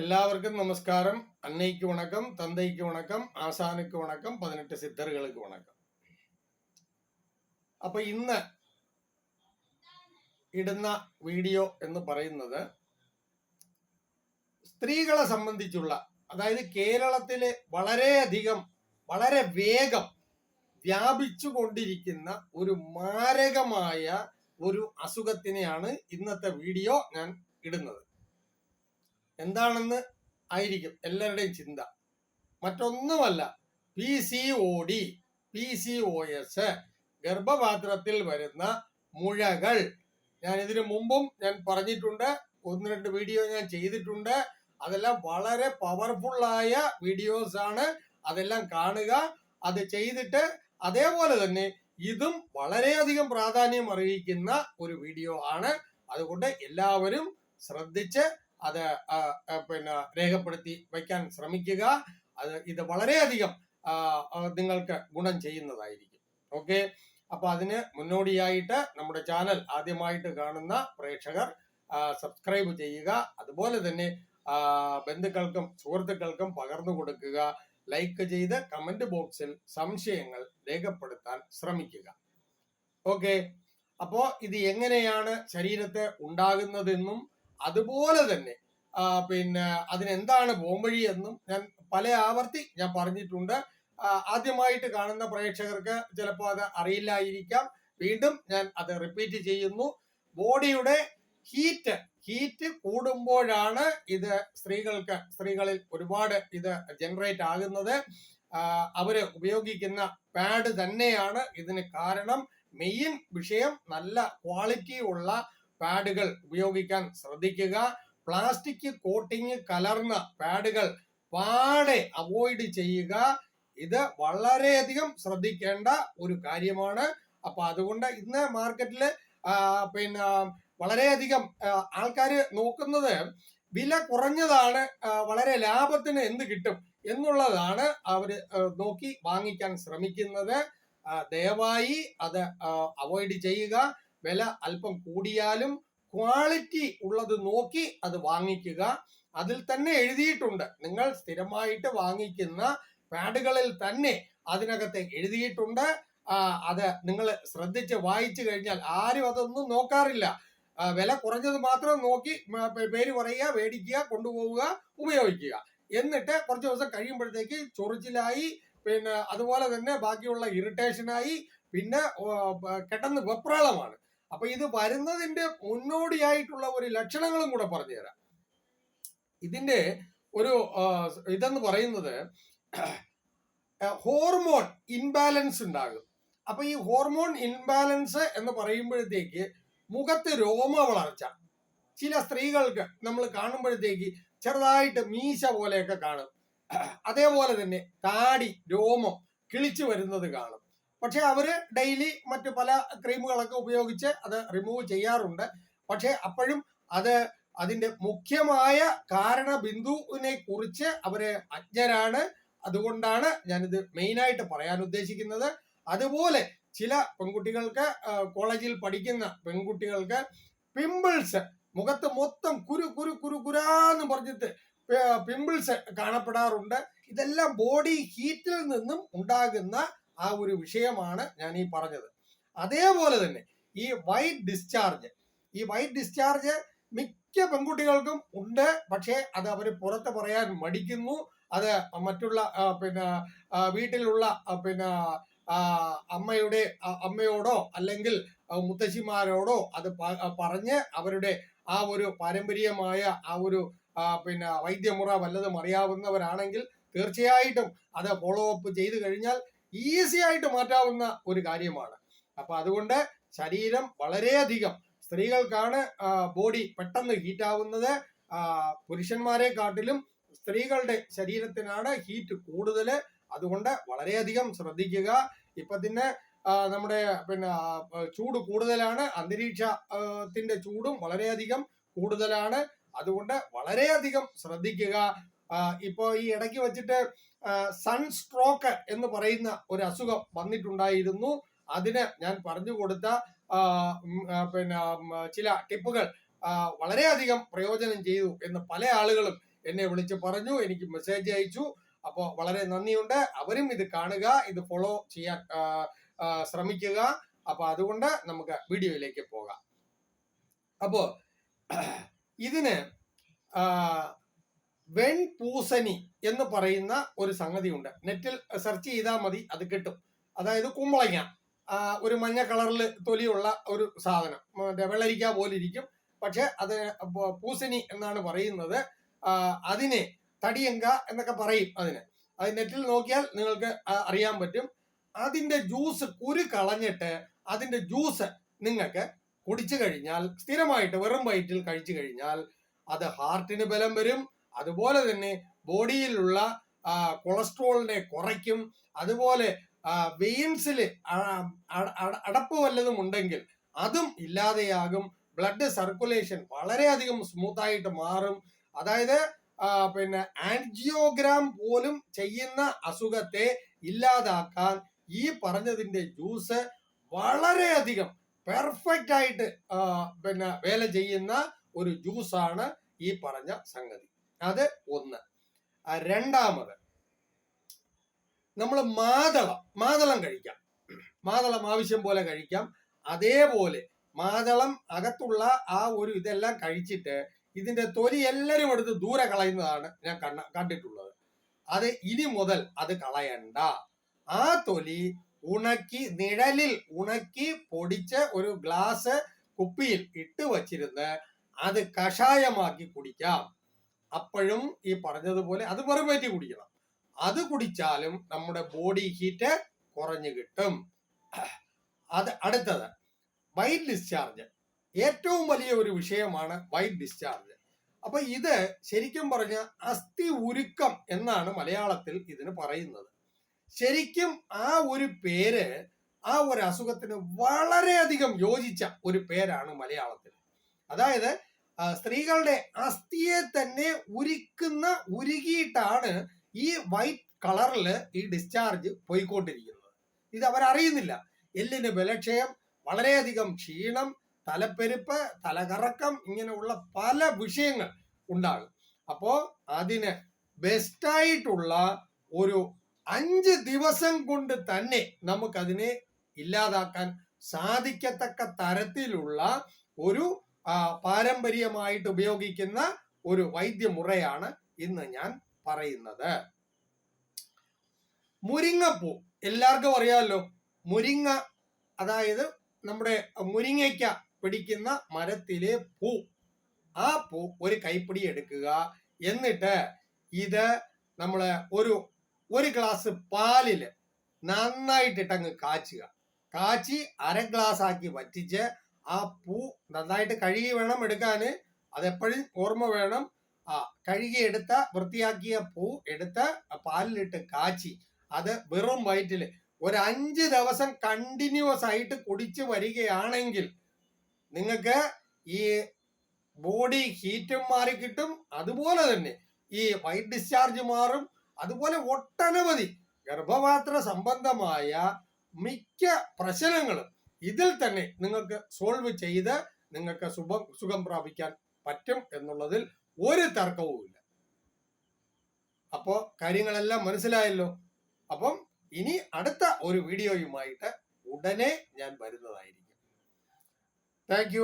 എല്ലാവർക്കും നമസ്കാരം. അന്നയ്ക്ക് വണക്കം തന്തയ്ക്ക് വണക്കം ആസാനുക്ക് വണക്കം പതിനെട്ട് സിദ്ധറുകൾക്ക് വണക്കം. അപ്പൊ ഇന്ന് ഇടുന്ന വീഡിയോ എന്ന് പറയുന്നത് സ്ത്രീകളെ സംബന്ധിച്ചുള്ള അതായത് കേരളത്തിലെ വളരെയധികം വളരെ വേഗം വ്യാപിച്ചു കൊണ്ടിരിക്കുന്ന ഒരു മാരകമായ ഒരു അസുഖത്തിനെയാണ് ഇന്നത്തെ വീഡിയോ ഞാൻ ഇടുന്നത്. എന്താണെന്ന് ആയിരിക്കും എല്ലാവരുടെയും ചിന്ത. മറ്റൊന്നുമല്ല P C O D P C O S ഗർഭപാത്രത്തിൽ വരുന്ന മുഴകൾ. ഞാൻ ഇതിനു മുമ്പും ഞാൻ പറഞ്ഞിട്ടുണ്ട് ഒന്ന് രണ്ട് വീഡിയോ ഞാൻ ചെയ്തിട്ടുണ്ട്. അതെല്ലാം വളരെ പവർഫുള്ളായ വീഡിയോസ് ആണ്. അതെല്ലാം കാണുക അത് ചെയ്തിട്ട് അതേപോലെ തന്നെ ഇതും വളരെയധികം പ്രാധാന്യം അറിയിക്കുന്ന ഒരു വീഡിയോ ആണ്. അതുകൊണ്ട് എല്ലാവരും ശ്രദ്ധിച്ച് അത് പിന്നെ രേഖപ്പെടുത്തി വയ്ക്കാൻ ശ്രമിക്കുക. അത് ഇത് വളരെയധികം നിങ്ങൾക്ക് ഗുണം ചെയ്യുന്നതായിരിക്കും. ഓക്കെ? അപ്പൊ അതിന് മുന്നോടിയായിട്ട് നമ്മുടെ ചാനൽ ആദ്യമായിട്ട് കാണുന്ന പ്രേക്ഷകർ സബ്സ്ക്രൈബ് ചെയ്യുക. അതുപോലെ തന്നെ ബന്ധുക്കൾക്കും സുഹൃത്തുക്കൾക്കും പകർന്നു കൊടുക്കുക. ലൈക്ക് ചെയ്ത് കമന്റ് ബോക്സിൽ സംശയങ്ങൾ രേഖപ്പെടുത്താൻ ശ്രമിക്കുക. ഓക്കെ? അപ്പോ ഇത് എങ്ങനെയാണ് ശരീരത്തെ ഉണ്ടാകുന്നതെന്നും അതുപോലെ തന്നെ പിന്നെ അതിനെന്താണ് പോംവഴി എന്നും ഞാൻ പല ആവർത്തി ഞാൻ പറഞ്ഞിട്ടുണ്ട്. ആദ്യമായിട്ട് കാണുന്ന പ്രേക്ഷകർക്ക് ചിലപ്പോൾ അത് അറിയില്ലായിരിക്കാം. വീണ്ടും ഞാൻ അത് റിപ്പീറ്റ് ചെയ്യുന്നു. ബോഡിയുടെ ഹീറ്റ് ഹീറ്റ് കൂടുമ്പോഴാണ് ഇത് സ്ത്രീകൾക്ക് സ്ത്രീകളിൽ ഒരുപാട് ഇത് ജനറേറ്റ് ആകുന്നത്. അവർ ഉപയോഗിക്കുന്ന പാഡ് തന്നെയാണ് ഇതിന് കാരണം. മെയിൻ വിഷയം നല്ല ക്വാളിറ്റി ഉള്ള പാഡുകൾ ഉപയോഗിക്കാൻ ശ്രദ്ധിക്കുക. പ്ലാസ്റ്റിക് കോട്ടിങ് കലർന്ന പാഡുകൾ പാടെ അവോയ്ഡ് ചെയ്യുക. ഇത് വളരെയധികം ശ്രദ്ധിക്കേണ്ട ഒരു കാര്യമാണ്. അപ്പൊ അതുകൊണ്ട് ഇന്ന് മാർക്കറ്റിൽ പിന്നെ വളരെയധികം ആൾക്കാർ നോക്കുന്നത് വില കുറഞ്ഞതാണ് വളരെ ലാഭത്തിന് എന്ത് കിട്ടും എന്നുള്ളതാണ് അവർ നോക്കി വാങ്ങിക്കാൻ ശ്രമിക്കുന്നത്. ദയവായി അത് അവോയ്ഡ് ചെയ്യുക. വില അല്പം കൂടിയാലും ക്വാളിറ്റി ഉള്ളത് നോക്കി അത് വാങ്ങിക്കുക. അതിൽ തന്നെ എഴുതിയിട്ടുണ്ട്. നിങ്ങൾ സ്ഥിരമായിട്ട് വാങ്ങിക്കുന്ന പാഡുകളിൽ തന്നെ അതിനകത്ത് എഴുതിയിട്ടുണ്ട്. അത് നിങ്ങൾ ശ്രദ്ധിച്ച് വായിച്ചു കഴിഞ്ഞാൽ ആരും അതൊന്നും നോക്കാറില്ല. വില കുറഞ്ഞത് മാത്രം നോക്കി പേര് പറയുക മേടിക്കുക കൊണ്ടുപോവുക ഉപയോഗിക്കുക. എന്നിട്ട് കുറച്ച് ദിവസം കഴിയുമ്പോഴത്തേക്ക് ചൊറിച്ചിലായി പിന്നെ അതുപോലെ തന്നെ ബാക്കിയുള്ള ഇറിറ്റേഷനായി പിന്നെ കെട്ടെന്ന് വെപ്രാളമാണ്. അപ്പൊ ഇത് വരുന്നതിന്റെ മുന്നോടിയായിട്ടുള്ള ഒരു ലക്ഷണങ്ങളും കൂടെ പറഞ്ഞുതരാം. ഇതിന്റെ ഒരു ഇതെന്ന് പറയുന്നത് ഹോർമോൺ ഇൻബാലൻസ് ഉണ്ടാകും. അപ്പൊ ഈ ഹോർമോൺ ഇൻബാലൻസ് എന്ന് പറയുമ്പോഴത്തേക്ക് മുഖത്ത് രോമ വളർച്ച. ചില സ്ത്രീകൾക്ക് നമ്മൾ കാണുമ്പോഴത്തേക്ക് ചെറുതായിട്ട് മീശ പോലെയൊക്കെ കാണും. അതേപോലെ തന്നെ താടി രോമം കിളിച്ചു വരുന്നത് കാണും. പക്ഷെ അവർ ഡെയിലി മറ്റു പല ക്രീമുകളൊക്കെ ഉപയോഗിച്ച് അത് റിമൂവ് ചെയ്യാറുണ്ട്. പക്ഷെ അപ്പോഴും അത് അതിന്റെ മുഖ്യമായ കാരണ ബിന്ദുവിനെ കുറിച്ച് അവർ അജ്ഞരാണ്. അതുകൊണ്ടാണ് ഞാനിത് മെയിനായിട്ട് പറയാൻ ഉദ്ദേശിക്കുന്നത്. അതുപോലെ ചില പെൺകുട്ടികൾക്ക് കോളേജിൽ പഠിക്കുന്ന പെൺകുട്ടികൾക്ക് പിമ്പിൾസ് മുഖത്ത് മൊത്തം കുരു കുരു കുരു കുരാന്ന് പറഞ്ഞിട്ട് പിമ്പിൾസ് കാണപ്പെടാറുണ്ട്. ഇതെല്ലാം ബോഡി ഹീറ്റിൽ നിന്നും ഉണ്ടാകുന്ന ആ ഒരു വിഷയമാണ് ഞാൻ ഈ പറഞ്ഞത്. അതേപോലെ തന്നെ ഈ വൈറ്റ് ഡിസ്ചാർജ് ഈ വൈറ്റ് ഡിസ്ചാർജ് മിക്ക പെൺകുട്ടികൾക്കും ഉണ്ട്. പക്ഷേ അത് അവർ പുറത്ത് പറയാൻ മടിക്കുന്നു. അത് മറ്റുള്ള പിന്നെ വീട്ടിലുള്ള പിന്നെ അമ്മയുടെ അമ്മയോടോ അല്ലെങ്കിൽ മുത്തശ്ശിമാരോടോ അത് പറഞ്ഞ് അവരുടെ ആ ഒരു പാരമ്പര്യമായ ആ ഒരു പിന്നെ വൈദ്യമുറ വല്ലതും അറിയാവുന്നവരാണെങ്കിൽ തീർച്ചയായിട്ടും അത് ഫോളോ അപ്പ് ചെയ്തു കഴിഞ്ഞാൽ ഈസി ആയിട്ട് മാറ്റാവുന്ന ഒരു കാര്യമാണ്. അപ്പൊ അതുകൊണ്ട് ശരീരം വളരെയധികം സ്ത്രീകൾക്കാണ് ബോഡി പെട്ടെന്ന് ഹീറ്റ് ആവുന്നത്. ആ, പുരുഷന്മാരെ കാട്ടിലും സ്ത്രീകളുടെ ശരീരത്തിനാണ് ഹീറ്റ് കൂടുതൽ അതുകൊണ്ട് വളരെയധികം ശ്രദ്ധിക്കുക. ഇപ്പൊ തന്നെ നമ്മുടെ പിന്നെ ചൂട് കൂടുതലാണ്. അന്തരീക്ഷത്തിന്റെ ചൂടും വളരെയധികം കൂടുതലാണ്. അതുകൊണ്ട് വളരെയധികം ശ്രദ്ധിക്കുക. ആ, ഇപ്പോ ഈ ഇടയ്ക്ക് വെച്ചിട്ട് സൺ സ്ട്രോക്ക് എന്ന് പറയുന്ന ഒരു അസുഖം വന്നിട്ടുണ്ടായിരുന്നു. അതിന് ഞാൻ പറഞ്ഞു കൊടുത്ത പിന്നെ ചില ടിപ്പുകൾ വളരെയധികം പ്രയോജനം ചെയ്തു എന്ന് പല ആളുകളും എന്നെ വിളിച്ച് പറഞ്ഞു. എനിക്ക് മെസ്സേജ് അയച്ചു. അപ്പോൾ വളരെ നന്ദിയുണ്ട്. അവരും ഇത് കാണുക ഇത് ഫോളോ ചെയ്യാൻ ശ്രമിക്കുക. അപ്പൊ അതുകൊണ്ട് നമുക്ക് വീഡിയോയിലേക്ക് പോകാം. അപ്പോ ഇതിന് ആ, വെൺപൂസനി എന്ന് പറയുന്ന ഒരു സംഗതി ഉണ്ട് നെറ്റിൽ സെർച്ച് ചെയ്താൽ മതി അത് കിട്ടും. അതായത് കുമ്പളങ്ങ. ഒരു മഞ്ഞ കളറിൽ തൊലിയുള്ള ഒരു സാധനം. വെള്ളരിക്ക പോലെ ഇരിക്കും. പക്ഷെ അത് പൂസനി എന്നാണ് പറയുന്നത്. അതിനെ തടിയങ്ക എന്നൊക്കെ പറയും അതിന്. അത് നെറ്റിൽ നോക്കിയാൽ നിങ്ങൾക്ക് അറിയാൻ പറ്റും. അതിന്റെ ജ്യൂസ് കുരു കളഞ്ഞിട്ട് അതിന്റെ ജ്യൂസ് നിങ്ങൾക്ക് കുടിച്ചു കഴിഞ്ഞാൽ സ്ഥിരമായിട്ട് വെറും വയറ്റിൽ കഴിച്ചു കഴിഞ്ഞാൽ അത് ഹാർട്ടിന് ബലം വരും അതുപോലെ തന്നെ ബോഡിയിലുള്ള കൊളസ്ട്രോളിനെ കുറയ്ക്കും. അതുപോലെ വെയിൻസിൽ അടപ്പ് വല്ലതും ഉണ്ടെങ്കിൽ അതും ഇല്ലാതെയാകും. ബ്ലഡ് സർക്കുലേഷൻ വളരെയധികം സ്മൂത്ത് ആയിട്ട് മാറും. അതായത് പിന്നെ ആൻജിയോഗ്രാം പോലും ചെയ്യുന്ന അസുഖത്തെ ഇല്ലാതാക്കാൻ ഈ പറഞ്ഞതിന്റെ ജ്യൂസ് വളരെയധികം പെർഫെക്റ്റ് ആയിട്ട് പിന്നെ വേല ചെയ്യുന്ന ഒരു ജ്യൂസാണ് ഈ പറഞ്ഞ സംഗതി. അത് ഒന്ന്. രണ്ടാമത് നമ്മൾ മാതളം മാതളം കഴിക്കാം. മാതളം ആവശ്യം പോലെ കഴിക്കാം. അതേപോലെ മാതളം അകത്തുള്ള ആ ഒരു ഇതെല്ലാം കഴിച്ചിട്ട് ഇതിന്റെ തൊലി എല്ലാവരും എടുത്ത് ദൂരെ കളയുന്നതാണ് ഞാൻ കണ്ട കണ്ടിട്ടുള്ളത്. അത് ഇനി മുതൽ അത് കളയണ്ട. ആ തൊലി ഉണക്കി നിഴലിൽ ഉണക്കി പൊടിച്ച് ഒരു ഗ്ലാസ് കുപ്പിയിൽ ഇട്ട് വച്ചിരുന്ന് അത് കഷായമാക്കി കുടിക്കാം. അപ്പോഴും ഈ പറഞ്ഞതുപോലെ അത് വെറും കുടിക്കണം. അത് കുടിച്ചാലും നമ്മുടെ ബോഡി ഹീറ്റ് കുറഞ്ഞു കിട്ടും. അത് അടുത്തത്. വൈറ്റ് ഡിസ്ചാർജ് ഏറ്റവും വലിയ ഒരു വിഷയമാണ് വൈറ്റ് ഡിസ്ചാർജ് അപ്പൊ ഇത് ശരിക്കും പറഞ്ഞ അസ്ഥി ഉരുക്കം എന്നാണ് മലയാളത്തിൽ ഇതിന് പറയുന്നത്. ശരിക്കും ആ ഒരു പേര് ആ ഒരു അസുഖത്തിന് വളരെയധികം യോജിച്ച ഒരു പേരാണ് മലയാളത്തിൽ. അതായത് സ്ത്രീകളുടെ അസ്ഥിയെ തന്നെ ഉരുക്കുന്ന ഉരുകിയിട്ടാണ് ഈ വൈറ്റ് കളറിൽ ഈ ഡിസ്ചാർജ് പോയിക്കൊണ്ടിരിക്കുന്നത്. ഇത് അവരറിയുന്നില്ല. എല്ലിന് ബലക്ഷയം വളരെയധികം ക്ഷീണം തലപ്പെരുപ്പ് തലകറക്കം ഇങ്ങനെയുള്ള പല വിഷയങ്ങൾ ഉണ്ടാകും. അപ്പോ അതിന് ബെസ്റ്റായിട്ടുള്ള ഒരു അഞ്ച് ദിവസം കൊണ്ട് തന്നെ നമുക്കതിനെ ഇല്ലാതാക്കാൻ സാധിക്കത്തക്ക തരത്തിലുള്ള ഒരു പാരമ്പര്യമായിട്ട് ഉപയോഗിക്കുന്ന ഒരു വൈദ്യമുറയാണ് ഇന്ന് ഞാൻ പറയുന്നത്. മുരിങ്ങപ്പൂ. എല്ലാവർക്കും അറിയാമല്ലോ. മുരിങ്ങ അതായത് നമ്മുടെ മുരിങ്ങയ്ക്ക പിടിക്കുന്ന മരത്തിലെ പൂ. ആ പൂ ഒരു കൈപ്പിടി എടുക്കുക. എന്നിട്ട് ഇത് നമ്മൾ ഒരു ഒരു ഗ്ലാസ് പാലിൽ നന്നായിട്ട് ഇട്ടങ്ങ് കാച്ചുക. കാച്ചി അര ഗ്ലാസ് ആക്കി വറ്റിച്ച് ആ പൂ നന്നായിട്ട് കഴുകി വേണം എടുക്കാന്. അതെപ്പോഴും ഓർമ്മ വേണം. ആ കഴുകി എടുത്ത വൃത്തിയാക്കിയ പൂ എടുത്ത് പാലിലിട്ട് കാച്ചി. അത് വെറും വയറ്റിൽ ഒരു അഞ്ച് ദിവസം കണ്ടിന്യൂസ് ആയിട്ട് കുടിച്ചു വരികയാണെങ്കിൽ നിങ്ങൾക്ക് ഈ ബോഡി ഹീറ്റും മാറി കിട്ടും. അതുപോലെ തന്നെ ഈ വൈറ്റ് ഡിസ്ചാർജ് മാറും. അതുപോലെ ഒട്ടനവധി ഗർഭപാത്ര സംബന്ധമായ മിക്ക പ്രശ്നങ്ങളും ഇതിൽ തന്നെ നിങ്ങൾക്ക് സോൾവ് ചെയ്ത് നിങ്ങൾക്ക് സുഖം സുഖം പ്രാപിക്കാൻ പറ്റും എന്നുള്ളതിൽ ഒരു തർക്കവുമില്ല അപ്പോ കാര്യങ്ങളെല്ലാം മനസ്സിലായല്ലോ? അപ്പം ഇനി അടുത്ത ഒരു വീഡിയോയുമായിട്ട് ഉടനെ ഞാൻ വരുന്നതായിരിക്കും. താങ്ക്